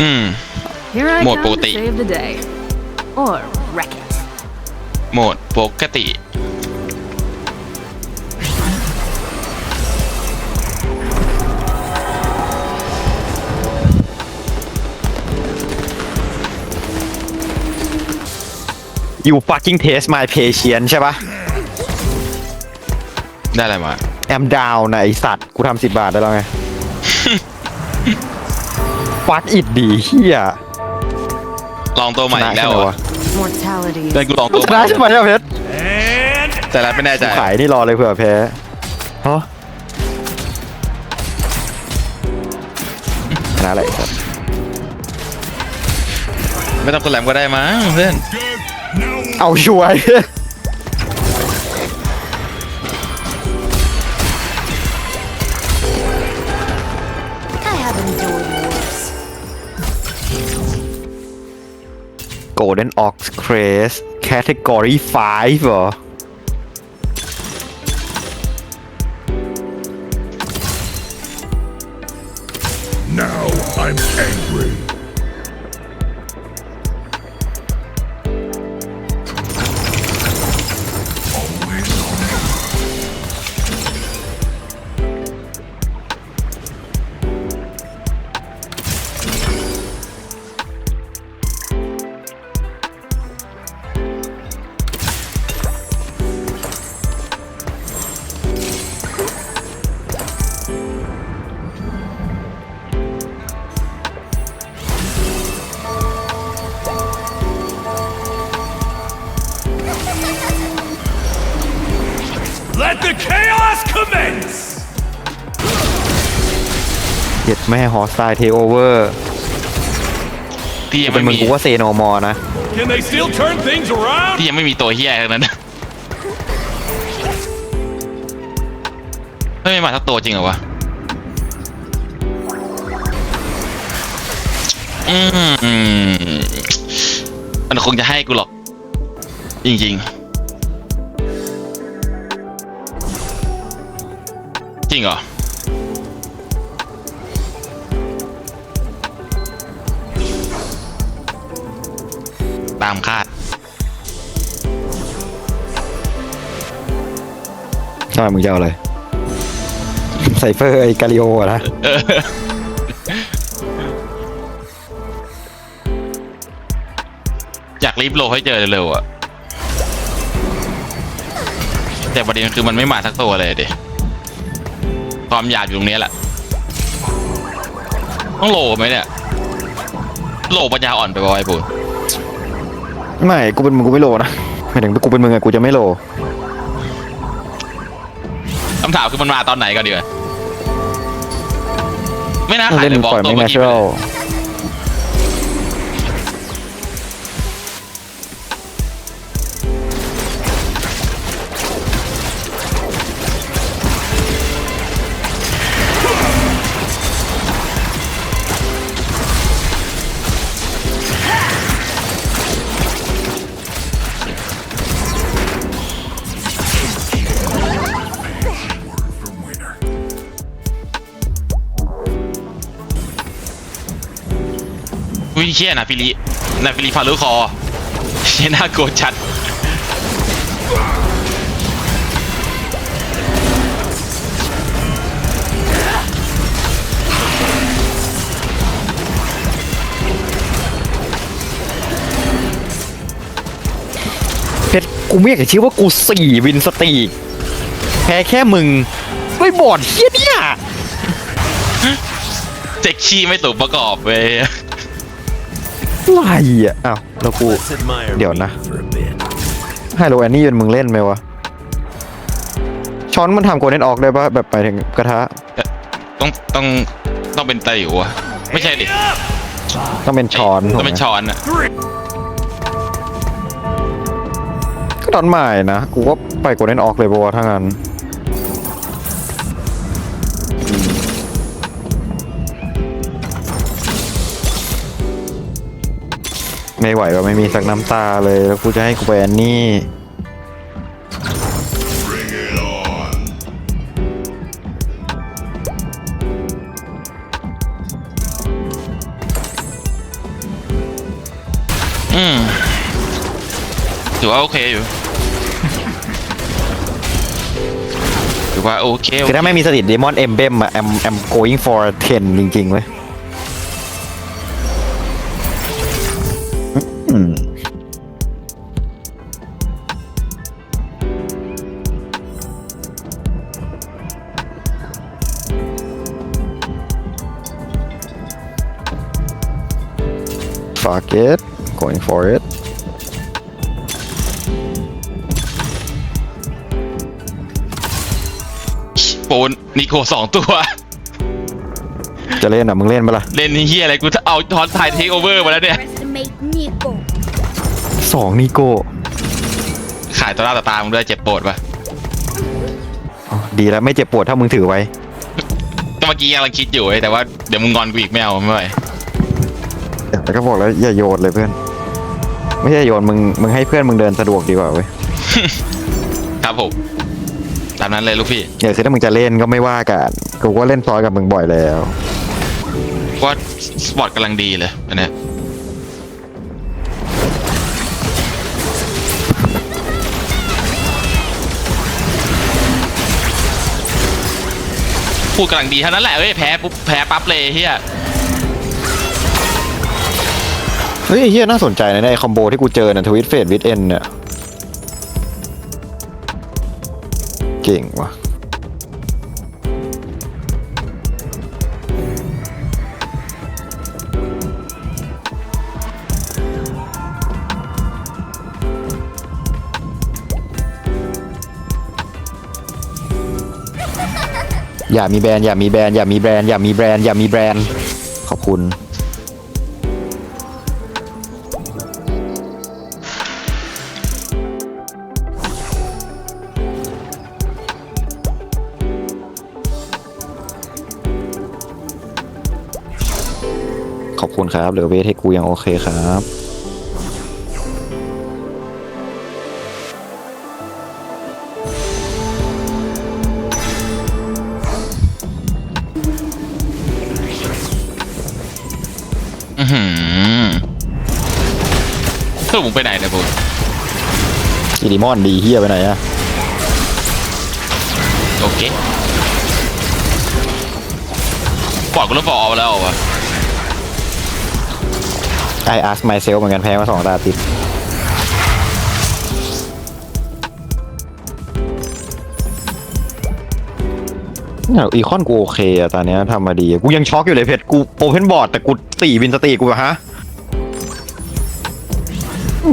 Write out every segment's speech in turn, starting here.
อืม Here I More come to pote. save the day. Or wreck it. โหมดปกติ you fucking test my patience ใช่ปะ ได้อะไรมา am down นะไอสัตว์ กูทำสิบบาทได้แล้วไง fuck it ดีเฮียลองตัวใหม่ชอีนะกแล้วใช่ไหมเหรอวะ Mortality เดิน is กูลองตัวชใหม่นะใช่ไหมเนี่ยเพชรแต่ละไม่แน่ใจขายนี่รอเลยเผื่อแพ้ฮะชนะอะไรสัตว์ไม่ต้องกดแหลมก็ได้มั้งเพื่อนเอาช่วย Golden Ox Craze Category 5เหรอ Now I'm angry. Let the chaos commence! เห็ดแม่ฮอสไตล์เทโอเวอร์ที่ยังเป็นไม่มึงมีกูว่าเซโนมอร์นะ Can they still turn things around? ที่ยังไม่มีตัวเฮียทั้งนั้นไม่มีมาทักตัวจริงเหรอวะอืมมันคงจะให้กูหรอก จริงๆ จริงเหรอ ตามคาดใช่มึงจะเอาอะไรไซเฟอร์ไอกาลิโออะนะ เอออยากรีบโลให้เจอเร็วๆอะแต่ประเด็นคือมันไม่มาสักตัวเลยดิ ความอยากอยู่ตรงนี้แหละ ต้องโลไหมเนี่ยโลปัญญาอ่อนไปวะไอ้ปูนไม่กูเป็นมึงกูไม่โลนะหมายถึงกูเป็นมึงอะกูจะไม่โลคำถามคือมันมาตอนไหนก่อนดีกว่าไม่น่าขายเล่นเลยบอกปล่อยตัวไม่เมื่อกี้ไป natural เลย เชียนาฟิลินาฟิลิฟารุคอเชียน่ากลัวจัดเพชรกูไม่อยากจะเชื่อว่ากูสี่วินสตรีกแพ้แค่มึง ไม่บอดเฮียเนี่ย เจ็กขี้ไม่ถูกประกอบเว้ย อะไรอะอ้าวแล้วกู เดี๋ยวนะไฮโลแอนนี่เป็นมึงเล่นไหมวะ ช้อนมันทำโกลเด้นออกได้ปะแบบไปถึงกระทะ ต้องต้องต้องเป็นตะหลิวอะไม่ใช่ดิต้องเป็นช้อนต้องเป็นถูกไหมช้อนอะก็ตอนใหม่นะ กูก็ไปโกลเด้นออกเลยปะวะถ้างั้น ไม่ไหวแบบไม่มีสักน้ำตาเลย แล้วกูจะให้กูไปอันนี้อืมถือว่าโอเคอยู่ ถือว่าโอเคคือถ้าไม่มีสถิตเดมอนเอ็มเบมอะแอมแอม going for 10 จริงๆเว้ย Fuck it going for it โปนนิโคสองตัว จะเล่นอะ มึงเล่นปะล่ะเล่นเฮียอะไรกูเอาทอนไทยเทคโอเวอร์มาแล้วเนี่ย Underestimate Nico. สองนิโก้ขายตัวหน้าต่อตามึงด้วยเจ็บปวดปะอ๋อดีแล้วไม่เจ็บปวดถ้ามึงถือไว้ ก็เมื่อกี้กำลังคิดอยู่เว้ยแต่ว่าเดี๋ยวมึงงอนกูอีกไม่เอาไม่ไหว แต่ก็บอกแล้วอย่าโยนเลยเพื่อน ไม่ใช่โยนมึงมึงให้เพื่อนมึงเดินสะดวกดีกว่าเว้ยครับผมตามนั้นเลยลูกพี่เดี๋ยวคือถ้ามึงจะเล่นก็ไม่ว่ากันกูก็เล่นซอยกับมึงบ่อยแล้วว่าสปอร์ตกำลังดีเลยอันเนี้ยพูดกำลังดีเท่านั้นแหละเว้ยแพ้ปุ๊บแพ้ปั๊บเลยเฮีย เฮ้ยเฮียน่าสนใจนะในคอมโบที่กูเจอนะทวิตเฟดวิดเอ็นเนี่ยเก่งว่ะอย่ามีแบรนด์อย่ามีแบรนด์อย่ามีแบรนด์อย่ามีแบรนด์อย่ามีแบรนด์ขอบคุณ อบคุณครับเหลือเวทให้กูยังโอเคครับอือหือสรุปมึงไปไหนเนี่ยปุ๊อีดิมอนดีเฮียไปไหนอะโอเคปล่อยกูเริ่มฟอร์แล้ววะไออาร์สไม เซลเหมือนกันแพ้มาสองตาติด เนี่ยอีคอนกูโอเคอะตอนเนี้ยทำมาดี กูยังช็อกอยู่เลยเพชรกูโอเพนบอร์ดแต่กูสี่วินสตีกูแบบฮะ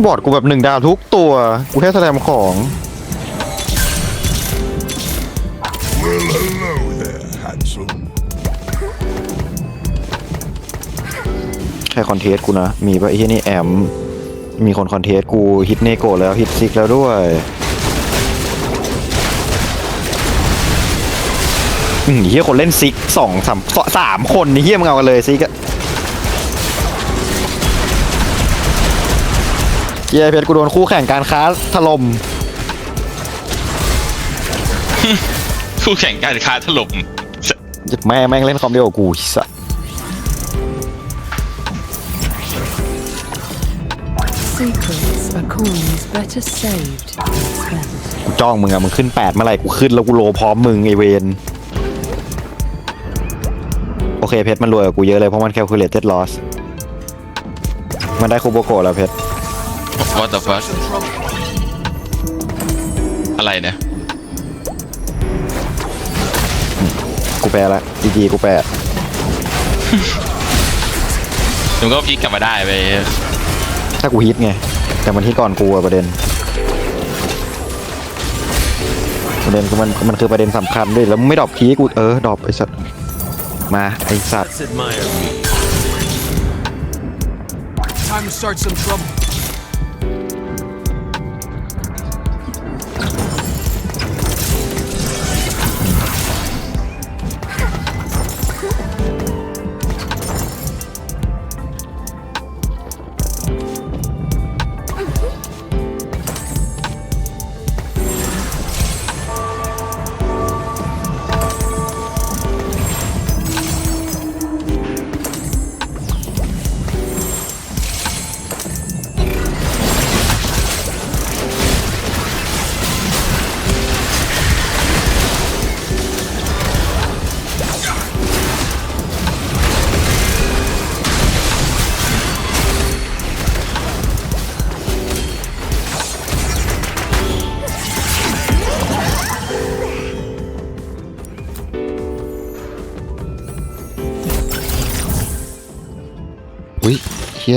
บอร์ดกูแบบหนึ่งดาวทุกตัว กูแค่แสดงของ Well, hello there, handsome. ครคอนเทสกูนะ มีปะไอ้ที่นี่แอม มีคนคอนเทสกูฮิตเนโกแล้วฮิตซิกแล้วด้วยอืมเฮียคนเล่นซิกสองสามสสามคนนี่เฮียมึงเอากันเลยซิกอะเฮียเพชรกูโดนคู่แข่งการค้าถล่มคู่แข่งการค้าถล่มแม่แม่งเล่นคอมเดียวกับกูไอ้สัส Secrets are coins better saved than spent. กูจ้องมึงอะมึงขึ้นแปดเมื่อไหร่กูขึ้นแล้วกูโลพร้อมมึงไอเวนโอเคเพชรมันรวยกว่ากูเยอะเลยเพราะมัน calculated loss มันได้คูโบโกะแล้วเพชร What the fuck อะไรเนี่ยกูแปลละจีจีกูแปล มึงก็พลิกกลับมาได้ไป ถ้ากูฮิตไง แต่มันฮิตก่อนกูอะประเด็น ประเด็นคือมันมันคือประเด็นสำคัญด้วย แล้วไม่ดรอปคีกูเออดรอปไอ้สัตว์มาไอ้สัตว์ Time to start some trouble.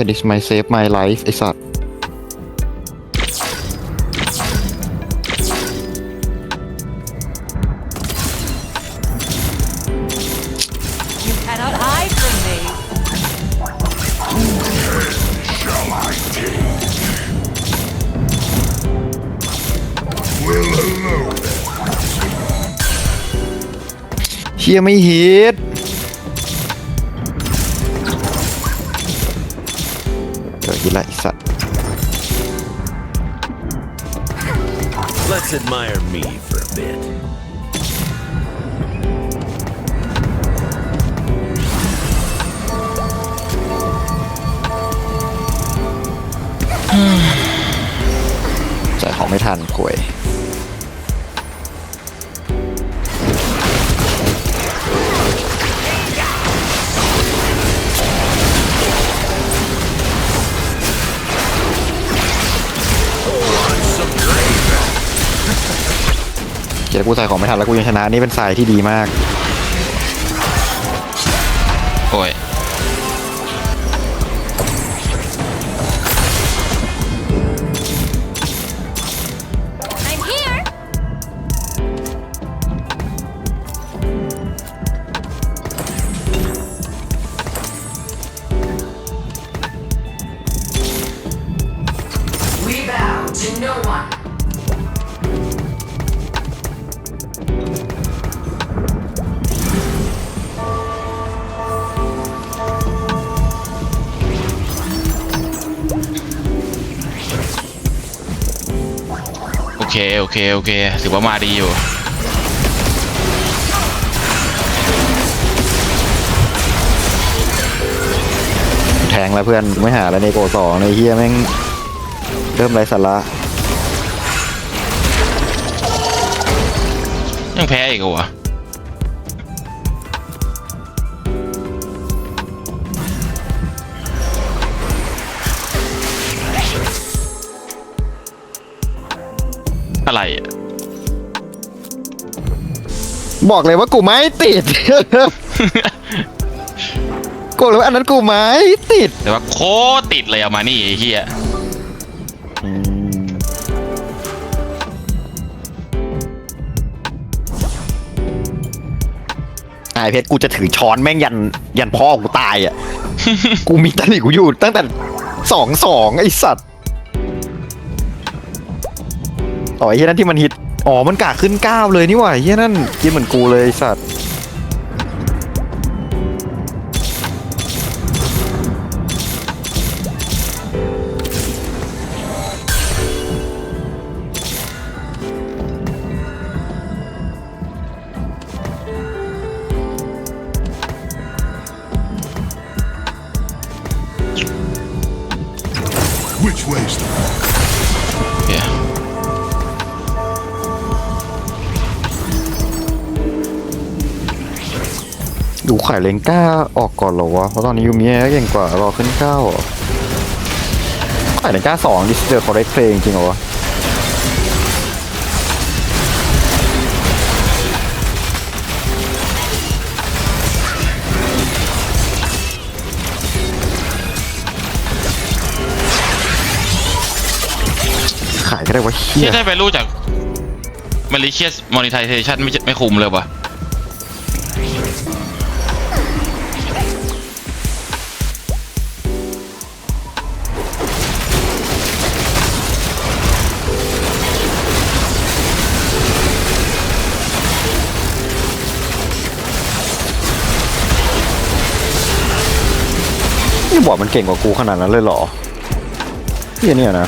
ฮีย this might save my life ไอสัตว์ You cannot hide from me. Well, hello. เฮียไม่ฮิต เดี๋ยวฮิตละไอสัตว์ Let's admire me for a bit. จ่ายของไม่ทันคุย กียรกูใส่ของไม่ทันแล้วกูยังชนะนี่เป็นสายที่ดีมาก โอ้ย เคโอเค โอเค ถือว่ามาดีอยู่ แทงแล้วเพื่อนไม่หาแล้วในโกสองในเฮียแม่งเริ่มไรสาระยังแพ้อีกเหรอ อะไรอะบอกเลยว่ากูไม่ติด กูบอกเลยว่าอันนั้นกูไม่ติด แต่ว่าโคตรติดเลยเอามานี่ไอ้เหี้ยไอเพชรกูจะถือช้อนแม่งยันยันพ่อกูตายอะ กูมีตะหลิกูอยู่ตั้งแต่สองสองไอสัตว์ อ๋อไอ้เฮียนั่นที่มันฮิต อ๋อ มันกาขึ้นเก้าเลยนี่หว่าไอ้เฮียนั่นกินเหมือนกูเลยไอ้สัตว์ ดูไข่เลงก้าออกก่อนเหรอวะ เพราะตอนนี้ยูมิเก่งกว่ารอขึ้นเก้าเหรอไข่เลงก้าสองดิสเจอร์คอร์เรกเพลงจริงเหรอวะขายก็ได้วะเฮีเชี่ได้ไปรู้จาก malicious monetization ไม่ไม่คุมเลยวะ บอกมันเก่งกว่ากูขนาดนั้นเลยเหรอเฮียเนี่ยนะ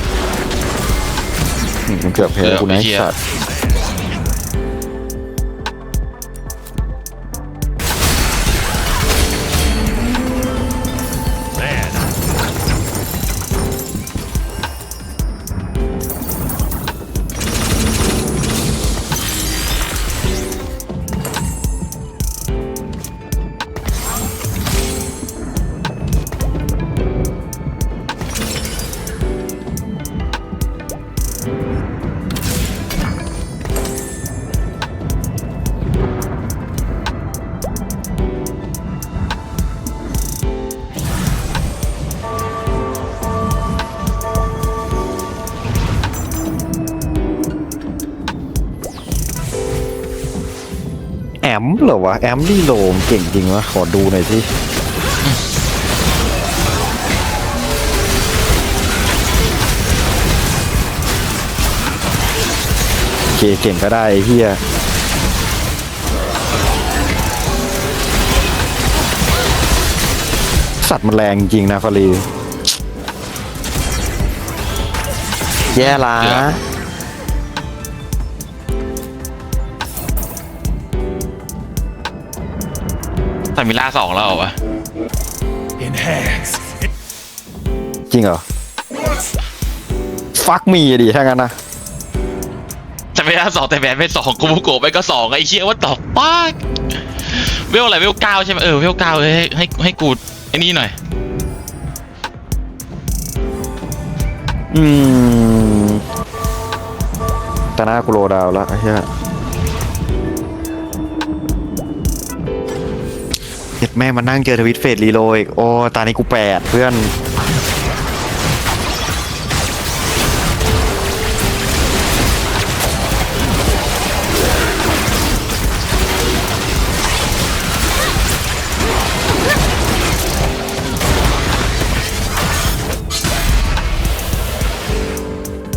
อืมมันเกือบเพลกูนะไอ้สัตว์ มเหรอวะแอมลี่โลมเก่งจริงวะขอดูหน่อยสิโอเคเก่งก็ได้ไอ้เฮียสัตว์มันแรงจริงนะฟารีแย่ละ แต่มีล่าสองแล้วเหรอวะ Enhance. จริงเหรอ ฟักมีอะดิถ้างั้นนะ แต่ไม่ล่าสองแต่แบนไม่สองกูมุโกะไปก็สองไอ้เชี่ยว่าตอบป้ากเวลอะไรเวลเก้าใช่ไหมเออเวลเก้าให้ให้ให้กูไอ้นี่หน่อย อืมแต่หน้ากูโลดาวแล้วไอ้เหี้ย ดแม่มานั่งเจอทวิตเฟสรีโลอีกโอ้ตานี้กูแปดเพื่อน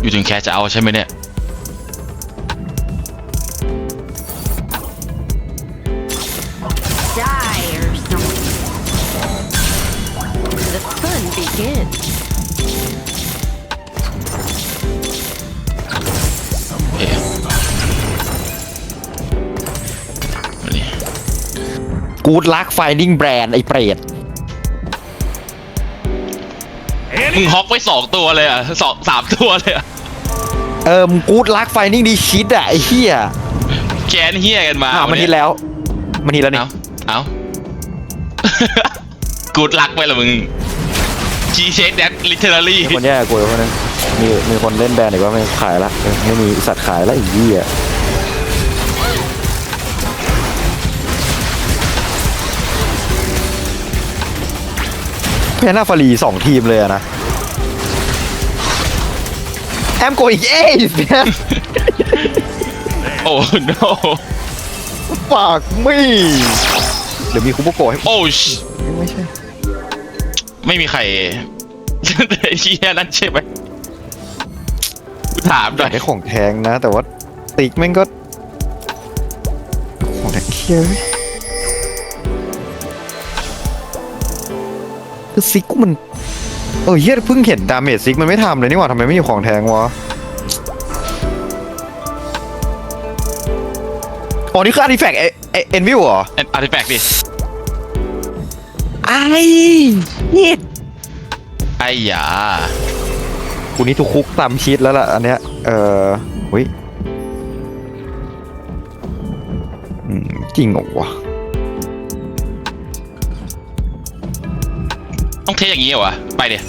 อยู่ถึงแค่จะเอาใช่ไหมเนี่ย begins. เอ๊ะมาดิกูดลักไฟนิ่งแบรนด์ไอ้เปรตมึงฮอกไว้สองตัวเลยอะสองสามตัวเลยอะเอิมกูดลักไฟนิ่งดีชิดอะไอ้เหี้ยแกนเฮียกันมาอ่ามันทีแล้ว มันทีแล้วนี่ เอาเอา กูดลักไปเหรอมึง ชีเชคแดดลิเทอรี่คนแย่กูเพราะนั้นมีมีคนเล่นแบรนด์อีกว่าไม่ขายละเออไม่มีสัตว์ขายละไอ้เหี้ยเพน่าฟารีสองทีมเลยอะนะแอมโกอีกเอ้ยเนี่ยโอ้ no ฝากไม่เดี๋ยวมีคุโบโกะให้โอ้ชไม่ใช่ ไม่มีใครเฮียนั่นใช่ไหมกูถามหอน่ยาอกยได้ของแทงนะ แต่ว่าติ๊กแม่งก็ ของแทงเคียคือซิกกูมันเออเฮียเพิ่งเห็นดาเมจซิกมันไม่ทำเลยนี่หว่าทำไมไม่มีของแทงวะอ๋อนี่คืออาร์ติแฟกต์เอ็นวิวเหรอ อาร์ติแฟกต์ดิ ไอ้เฮียไอ้หยากูนี่ทุกคุกตามชีตแล้วล่ะอันเนี้ย เอออุ้ยอืมจริงเหรอวะต้องเทอย่างนี้เหรอวะไปเดี๋ย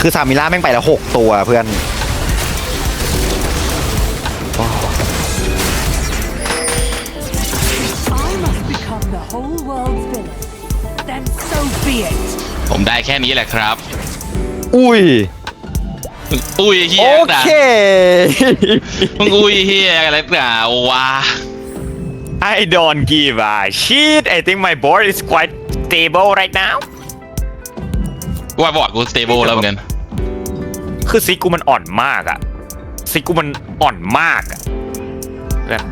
คือซามิล่าแม่งไปแล้วหกตัวเพื่อน I must become the whole world's villain. Then so be it. ผมได้แค่นี้แหละครับ อุ้ย อุ้ยเฮีโอยนะเคมึงอุ้ยเฮียอะไรเปล่าวะ I don't give a shit. I think my board is quite stable right now. ว่าบอร์ดกูสเตเบิลแล้วเหมือนกัน คือซิกกูมันอ่อนมากอะซิกกูมันอ่อนมากอะเพื่อน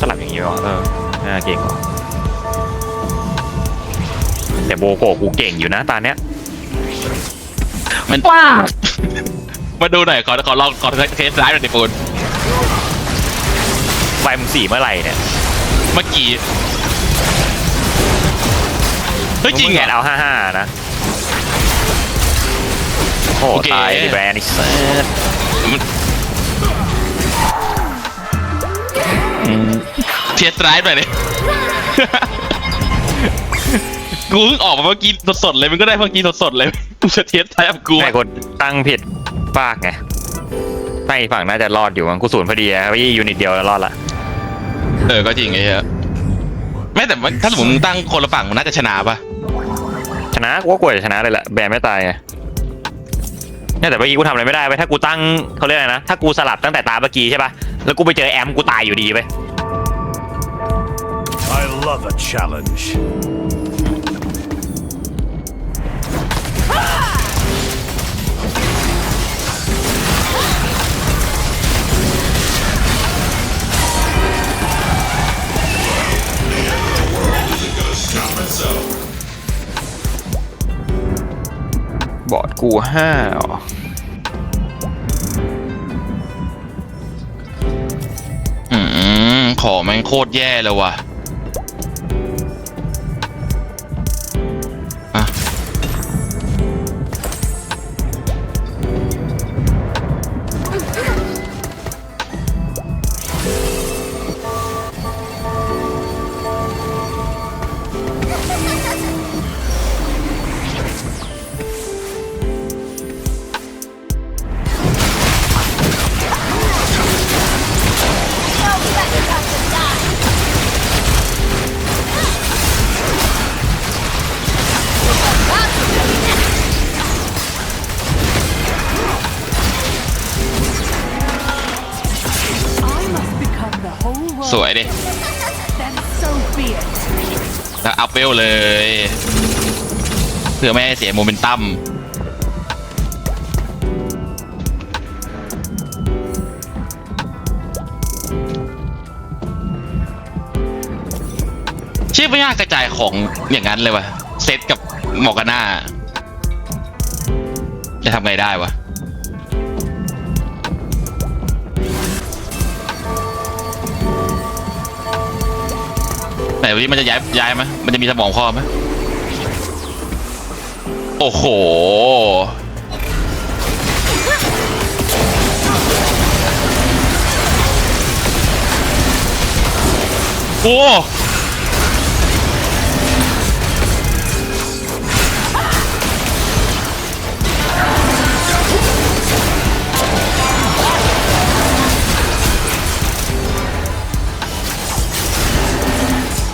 สลับอย่างนี้วะเออน่าเก่งว่ะแต่โบโกะกูเก่งอยู่นะตอนเนี้ยมันมาดูหน่อยขอขอลองขอเทสร้ายหน่อยดิปูนไฟมึงสี่เมื่อไหร่เนี่ย เมื่อกี้เฮ้ยจริงมึเหรแกอเอาห้าห้านะ โอ้โอเค ตายดิแบรนด์อีกเซตสไตร์หน่อยเลยกูเพิ่งออกมาเมื่อกี้สดๆเลยมันก็ได้เมื่อกี้สดๆเลยกูจะเทสไตร์กับกูไอ้คนตั้งผิดปากไงไม่อีกฝั่งน่าจะรอดอยู่มั้งกูศูนย์พอดีอะพี่ยูนิตเดียวแล้วรอดละเออก็จริงไอ้เหี้ยแม้แต่ว่าถ้าสมมติมึงตั้งคนละฝั่งมันน่าจะชนะปะ ชนะกูก็กลัวจะชนะเลยแหละแบนไม่ตายไงเนี่ยแต่เมื่อกี้กูทำอะไรไม่ได้ไปถ้ากูตั้งเขาเรียกอะไรนะถ้ากูสลับตั้งแต่ตาเมื่อกี้ใช่ปะแล้วกูไปเจอแอมกูตายอยู่ดีไป I love a challenge. บอดกูห้าเหรออืม ขอแม่งโคตรแย่เลยว่ะ คือไม่ให้เสียโมเมนตัมชื่อไม่ยากกระจายของอย่างนั้นเลยวะเซตกับหมอกาน่าจะทำไงได้วะแต่วันนี้มันจะย้ายย้ายไหมมันจะมีสมองคอไหม โอ้โห โอ้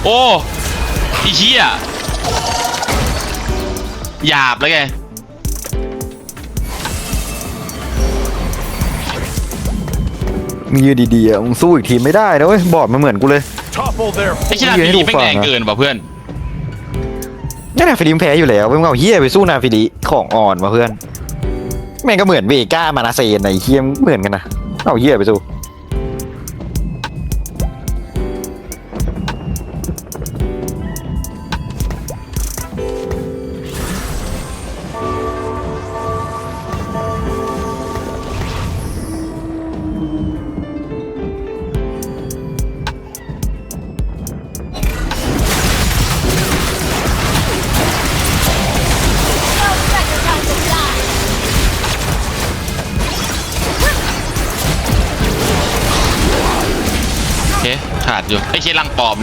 โอ้อีเชี่ย หยาบแล้วไงมึงยืนดีๆอะมึงสู้อีกทีมไม่ได้นะเว้ยบอร์ดมันเหมือนกูเลย Topple their ไอ้ชินายืนให้ฟิดูลีแม่งฝั่งแรงอะเกินป่ะเพื่อน นี่นาฟิลิมแพ้อยู่แล้วมึงเอาเฮียไปสู้นาฟิลิของอ่อนมาเพื่อนแม่งก็เหมือนเวก้ามานาเซนไอ้เฮียมเหมือนกันนะเอาเฮียไปสู้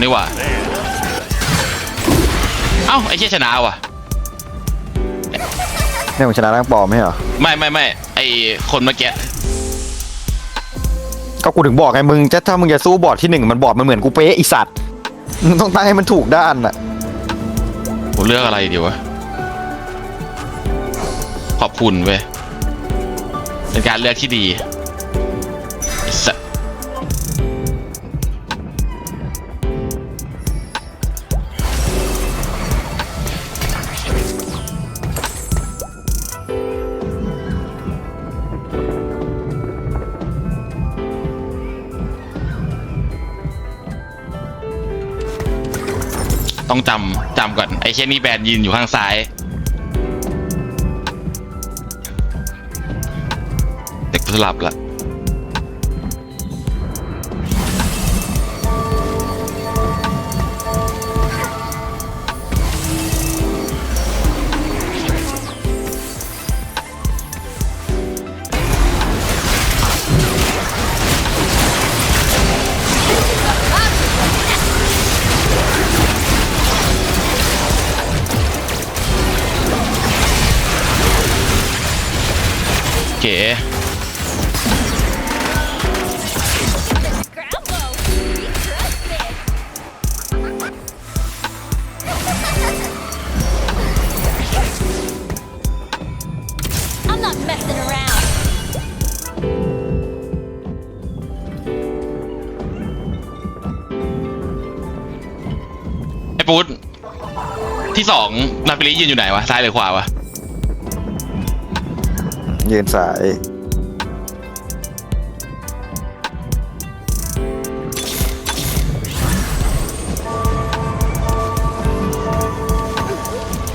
นี่หว่าเอ้าไอ้เชี่ยชนะว่ะเนี่ยมึงชนะร่างปลอมไหมเหรอ ไม่ไม่ไม่ไอ้คนเมื่อกี้ก็กูถึงบอกไงมึงจะถ้ามึงจะสู้บอร์ดที่หนึ่งมันบอร์ดมันเหมือนกูเป๊ะไอสัตว์มึงต้องตั้งให้มันถูกด้านอะผมเลือกอะไรดีวะ ขอบคุณเว้ยเป็นการเลือกที่ดี ต้องจำจำก่อนไอ้เช่นนี่แบนยืนอยู่ข้างซ้าย เด็กสลับละ นาฟิลิยืนอยู่ไหนวะ ซ้ายหรือขวาวะ ยืนสาย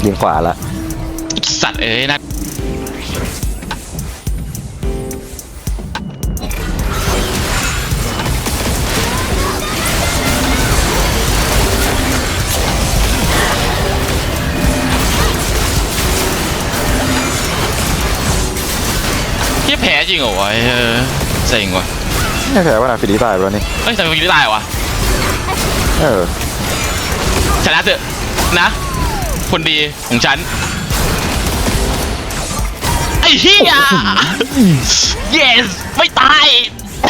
ยืนขวาละ สัตว์เอ้ยนะ จริงเหรอวะเออเซ็งว่ะไม่แพ้ว่านาฟิลิตายไปแล้วนี่ เฮ้ยทำไมฟิลิปได้วะเออ ชนะเถอะนะคนดีของฉันไอ้เหี้ย yes ไม่ตาย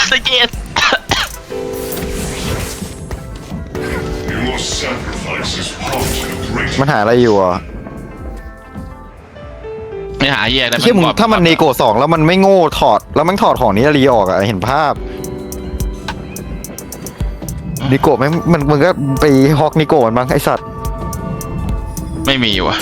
แต่ yes Your sacrifice is part of great มันหาอะไรอยู่อะ ไม่หาเหี้ยแต่เชื่อมึงถ้ามันเนโกสองแล้วมันไม่โง่ถอด แล้วมันถอดของนี้รีออกอะเห็นภาพนิโกะไม่งมันมึงก็ไปฮอกนิโกะมันบ้างไอสัตว์ ไม่มีว่ะ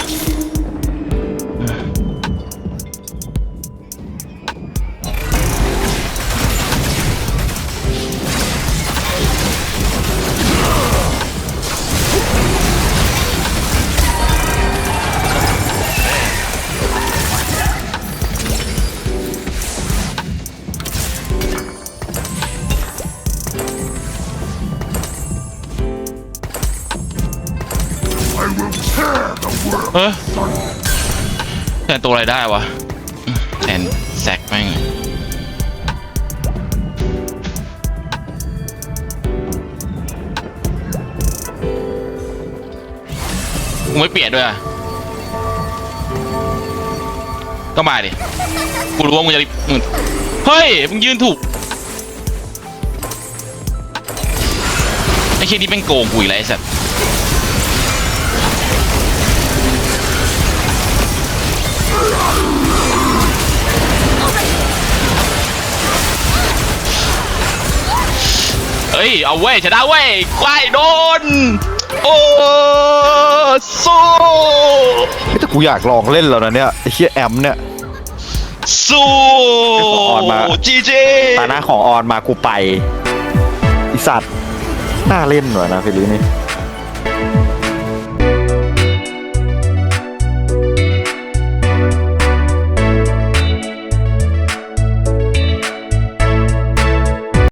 นตัวอะไรได้วะแทนแซกแม่งมึงไม่เปลี่ยนด้วยอะก็มาดิ กูรู้ว่ามึงจะมึงเฮ้ย มึงยืนถูก ไอ้เคียนี่เป็นโกงกูอีกแล้วไอ้สัตว์ ฮ้ย เอาเว้ยชนะเว้ยควายโดน โอ้สู้เฮ้ยแต่กูอยากลองเล่นแล้วนะเนี่ยไอเชี่ยแอมเนี่ย สู้ขอออนมา จีจีตาหน้าของออนมากูไปไอสัตว์น่าเล่นหน่อยนะฟิลิปนี่